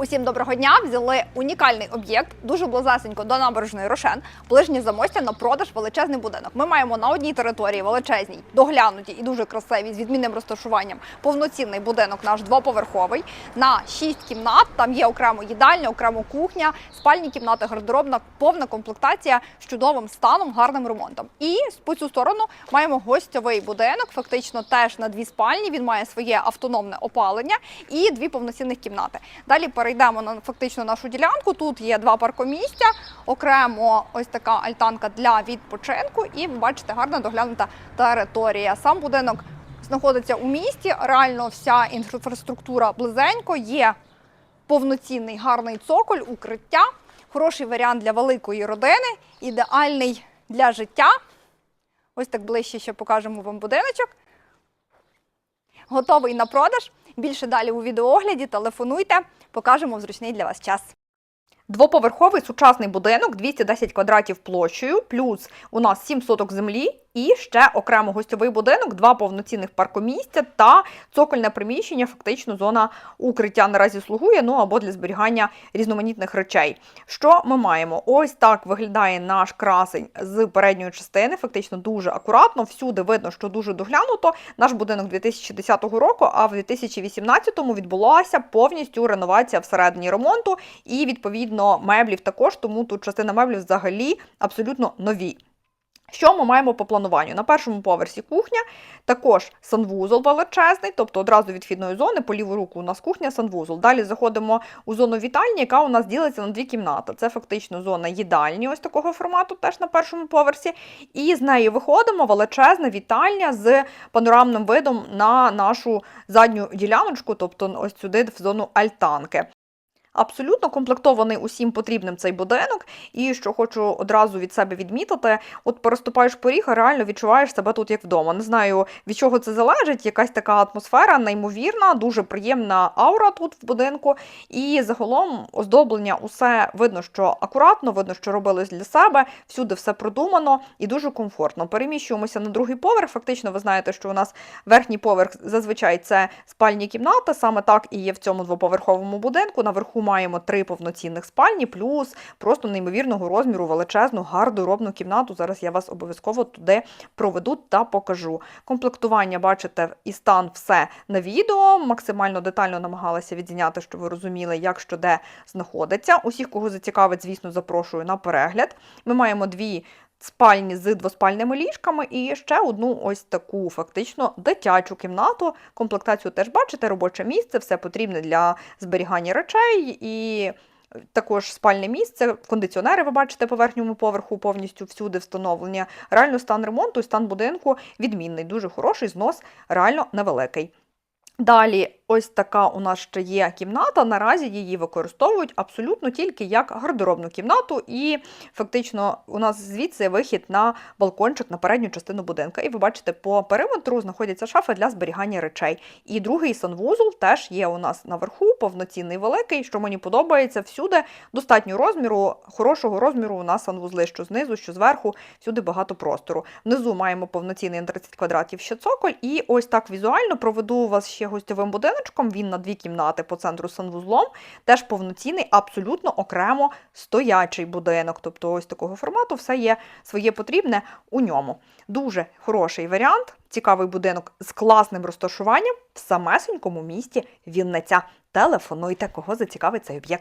Усім доброго дня! Взяли унікальний об'єкт, дуже близесенько до набережної Рошен, ближнє замостя на продаж величезний будинок. Ми маємо на одній території величезній, доглянуті і дуже красиві з відмінним розташуванням. Повноцінний будинок наш двоповерховий на шість кімнат. Там є окремо їдальня, окремо кухня, спальні кімнати, гардеробна, повна комплектація з чудовим станом, гарним ремонтом. І по цю сторону маємо гостьовий будинок, фактично теж на дві спальні. Він має своє автономне опалення і дві повноцінних кімнати. Далі перейдемо на фактично нашу ділянку. Тут є два паркомістя, окремо ось така альтанка для відпочинку. І ви бачите, гарна доглянута територія. Сам будинок знаходиться у місті. Реально вся інфраструктура близенько. Є повноцінний гарний цоколь, укриття, хороший варіант для великої родини, ідеальний для життя. Ось так ближче ще покажемо вам будиночок. Готовий на продаж. Більше далі у відеоогляді. Телефонуйте, покажемо в зручний для вас час. Двоповерховий сучасний будинок, 210 квадратів площею, плюс у нас 7 соток землі і ще окремо гостьовий будинок, два повноцінних паркомісця та цокольне приміщення, фактично зона укриття наразі слугує, ну або для зберігання різноманітних речей. Що ми маємо? Ось так виглядає наш красень з передньої частини, фактично дуже акуратно. Всюди видно, що дуже доглянуто. Наш будинок 2010 року, а в 2018-му відбулася повністю реновація всередині ремонту і відповідно меблів також, тому тут частина меблів взагалі абсолютно нові. Що ми маємо по плануванню? На першому поверсі кухня, також санвузол величезний, тобто одразу від вхідної зони, по ліву руку у нас кухня, санвузол. Далі заходимо у зону вітальні, яка у нас ділиться на дві кімнати. Це фактично зона їдальні, ось такого формату, теж на першому поверсі. І з неї виходимо величезна вітальня з панорамним видом на нашу задню діляночку, тобто ось сюди в зону альтанки. Абсолютно комплектований усім потрібним цей будинок, і що хочу одразу від себе відмітити, от переступаєш поріг, а реально відчуваєш себе тут як вдома. Не знаю від чого це залежить. Якась така атмосфера неймовірна, дуже приємна аура тут в будинку. І загалом оздоблення усе видно, що акуратно, видно, що робилось для себе. Всюди все продумано і дуже комфортно. Переміщуємося на другий поверх. Фактично, ви знаєте, що у нас верхній поверх зазвичай це спальні кімнати. Саме так і є в цьому двоповерховому будинку. Наверху маємо три повноцінних спальні, плюс просто неймовірного розміру величезну гардеробну кімнату. Зараз я вас обов'язково туди проведу та покажу. Комплектування, бачите, і стан все на відео. Максимально детально намагалася відзняти, щоб ви розуміли, як що де знаходиться. Усіх, кого зацікавить, звісно, запрошую на перегляд. Ми маємо дві. Спальні з двоспальними ліжками і ще одну ось таку фактично дитячу кімнату. Комплектацію теж бачите, робоче місце, все потрібне для зберігання речей і. Також спальне місце, кондиціонери, ви бачите, по верхньому поверху повністю всюди встановлення. Реально стан ремонту і стан будинку відмінний, дуже хороший, знос реально невеликий. Далі, ось така у нас ще є кімната. Наразі її використовують абсолютно тільки як гардеробну кімнату, і фактично у нас звідси вихід на балкончик на передню частину будинка. І ви бачите, по периметру знаходяться шафи для зберігання речей. І другий санвузол теж є у нас наверху, повноцінний великий, що мені подобається всюди. Достатньо розміру, хорошого розміру у нас санвузли, що знизу, що зверху, всюди багато простору. Внизу маємо повноцінний на 30 квадратів ще цоколь, і ось так візуально проведу вас ще гостьовим будиночком. Він на дві кімнати по центру санвузлом. Теж повноцінний, абсолютно окремо стоячий будинок. Тобто, ось такого формату все є своє потрібне у ньому. Дуже хороший варіант, цікавий будинок з класним розташуванням в самесенькому місті Вінниця. Телефонуйте, кого зацікавить цей об'єкт.